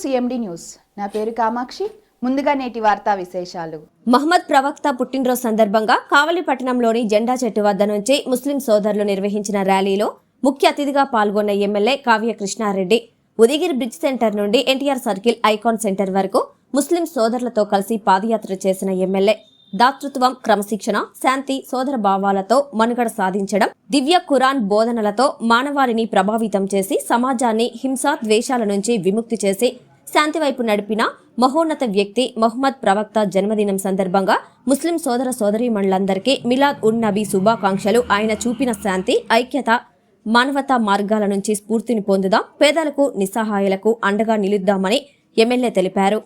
CMD news నా పేరు కామాక్షి. ముందుగా నేటి వార్తా విశేషాలు. మహమ్మద్ ప్రవక్త పుట్టినరోజు సందర్భంగా కావలి పట్టణంలోని జెండా చెట్టు వద్ద నుంచి ముస్లిం సోదరులు నిర్వహించిన ర్యాలీలో ముఖ్య అతిథిగా పాల్గొన్న MLA Kavya Krishna Reddy Udayagiri bridge centre నుండి ఎన్టీఆర్ సర్కిల్ ఐకాన్ సెంటర్ వరకు ముస్లిం సోదరులతో కలిసి పాదయాత్ర చేసిన ఎమ్మెల్యే దాతృత్వం క్రమశిక్షణ శాంతి సోదర భావాలతో మనుగడ సాధించడం దివ్య ఖురాన్ బోధనలతో మానవాళిని ప్రభావితం చేసి సమాజాన్ని హింసా ద్వేషాల నుంచి విముక్తి చేసి శాంతి వైపు నడిపిన మహోన్నత వ్యక్తి మహమ్మద్ ప్రవక్త జన్మదినం సందర్భంగా ముస్లిం సోదర సోదరీమణులందరికీ మిలాద్ ఉన్ నబీ శుభాకాంక్షలు. ఆయన చూపిన శాంతి ఐక్యత మానవతా మార్గాల నుంచి స్ఫూర్తిని పొందుదాం. పేదలకు నిస్సహాయాలకు అండగా నిలుద్దామని ఎమ్మెల్యే తెలిపారు.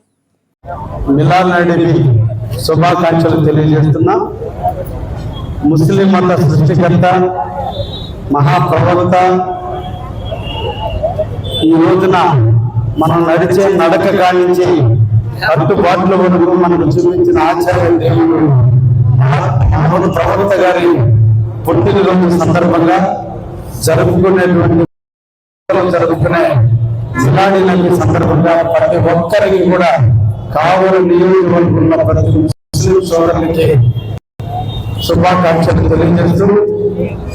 మిలాల్ శుభాకాంక్షలు తెలియజేస్తున్నా. ముస్లిం మత సృష్టికర్త మహాప్రవక్త ఈ రోజున మనం నడిచే నడక కానించి కట్టుబాట్ల వరకు మనకు చూపించిన ఆచార్య దేవుడు ప్రవక్త గారి పుట్టినరోజు సందర్భంగా జరుపుకునేటువంటి జరుపుకునే మిలాడి సందర్భంగా ప్రతి ఒక్కరికి కూడా కావలి నియోజకవర్గంలో ప్రతి ముస్లిం సోదరులకి శుభాకాంక్షలు తెలియజేస్తూ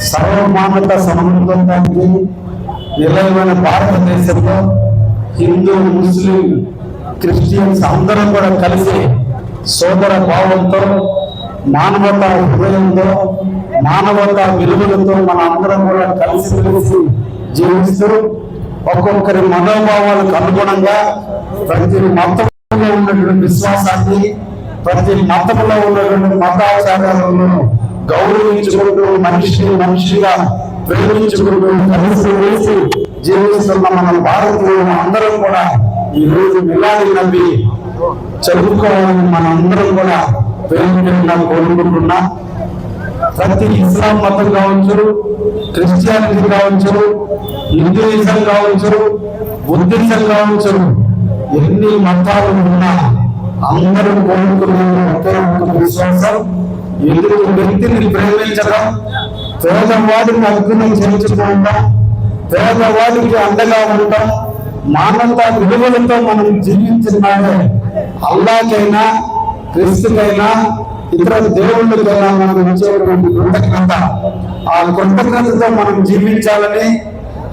సర్వమానత సమన్వయానికి నిలయమైన భారతదేశంలో హిందూ ముస్లిం క్రిస్టియన్స్ అందరం కూడా కలిసి సోదర భావంతో మానవతా హృదయంతో మానవతా విలువలతో మన అందరం కూడా కలిసి కలిసి జీవిస్తూ ఒక్కొక్కరి మనోభావాలకు అనుగుణంగా ప్రతి మతం ఉన్నటువంటి విశ్వాసాన్ని ప్రతి మతంలో ఉన్నటువంటి మతాచారాలను గౌరవించుకుంటూ మనిషిని మనిషిగా ప్రేమించుకుంటూ కలిసి వేసి జీవిస్తున్న మన భారతీయులు అందరం కూడా ఈ రోజు మిలాడి నమ్మి చదువుకోవాలని మన అందరం కూడా ప్రేమించడం కోరుకుంటున్నా. ప్రతి ఇస్లాం మతం కావచ్చు క్రిస్టియానిటీ కావచ్చు హిందూయిజం కావచ్చు బుద్ధిజం కావచ్చు ఎన్ని మతాలు ఉన్నా అందరూ కోరుకునే ఒకే ఒక విశ్వాసం ఎదురు వ్యక్తిని ప్రేమించడం? పేదవాడిని అనుకుని చేయించుకోవడం పేదవాడికి అండగా ఉండటం మానవత విలువలతో మనం జీవించినాడే అల్లాకైనా క్రీస్తుకైనా ఇతర దేవుళ్ళకైనా మనం ఇచ్చేటువంటి కృతజ్ఞత. ఆ కృతజ్ఞతతో మనం జీవించాలని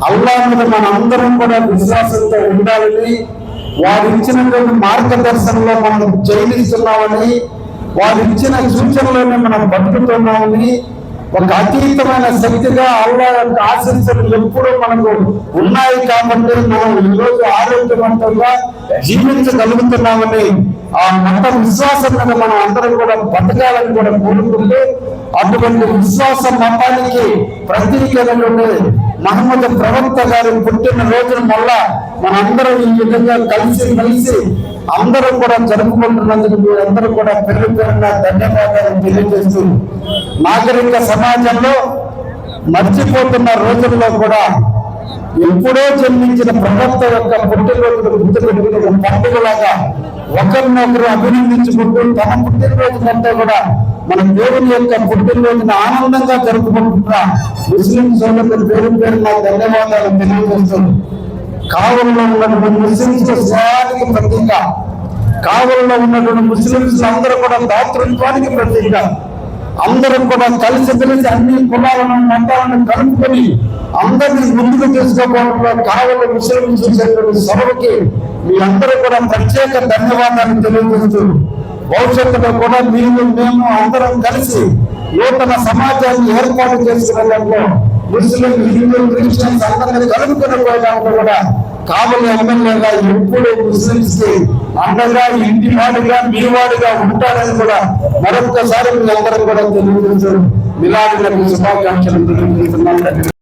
అల్లా మీద మన అందరం కూడా విశ్వాసంతో ఉండాలని వారు ఇచ్చినటువంటి మార్గదర్శనంలో మనం జయిస్తున్నామని వారు ఇచ్చిన సూచనలోనే మనం బతుకుతున్నామని ఒక అతీతమైన శక్తిగా అల్లా యొక్క ఆశించడం ఎప్పుడూ మనకు ఉన్నాయి కాబట్టి మనం ఈరోజు ఆరోగ్యవంతంగా జీవించగలుగుతున్నామని ఆ మత విశ్వాసం మీద మనం అందరం కూడా బతకాలని కూడా కోరుకుంటూ అటువంటి విశ్వాస మతానికి ప్రతీకరణ మహమ్మద్ ప్రవక్త గారు పుట్టిన రోజున వల్ల మనందరం ఈ విధంగా కలిసి కలిసి అందరం కూడా జరుపుకుంటున్నందుకు మీరందరూ కూడా పేరు పేరున ధన్యవాదాలు తెలియజేస్తూ నాగరిక సమాజంలో మర్చిపోతున్న రోజుల్లో కూడా ఎప్పుడో జన్మించిన ప్రవక్త యొక్క పుట్టినరోజు గుర్తుపెట్టుకుని పండుగలాగా ఒకరినొకరు అభినందించుకుంటూ తన పుట్టినరోజు కంటే కూడా మన దేవుని యొక్క పుట్టినరోజును ఆనందంగా జరుపుకుంటున్న ముస్లిం సోదరులు పేరు పేరు నా ధన్యవాదాలు తెలియజేస్తుంది కావలిలో ఉన్నటువంటి ముస్లింస్ స్వానికి ప్రతీక కావలిలో ఉన్నటువంటి ముస్లింస్ అందరూ కూడా దాతృత్వానికి ప్రతీక అందరం కూడా కలిసి కలిసి అన్ని కులాలను మతాలను కలుపుకొని అందరినీ ముందుకు తీసుకోవడంలో కావలి ముస్లింస్ చేసేటువంటి సభకి మీ అందరూ కూడా ప్రత్యేక ధన్యవాదాలు తెలియజేస్తూ భవిష్యత్తులో కూడా మీరు మేము అందరం కలిసి నూతన సమాజాన్ని ఏర్పాటు చేసుకునేందులో ముస్లిం హిందూ క్రిస్టియన్స్ అందరినీ కలుపుకుని పోయడానికి కూడా కావలి ఎమ్మెల్యేగా ఎప్పుడు ముస్లింస్కి అండగా ఇంటి వాడిగా మీ వాడిగా ఉంటారని కూడా మరొకసారి మీ అందరం కూడా తెలియజేశారు మిలాడి శుభాకాంక్షలు తెలియజేస్తున్నాం.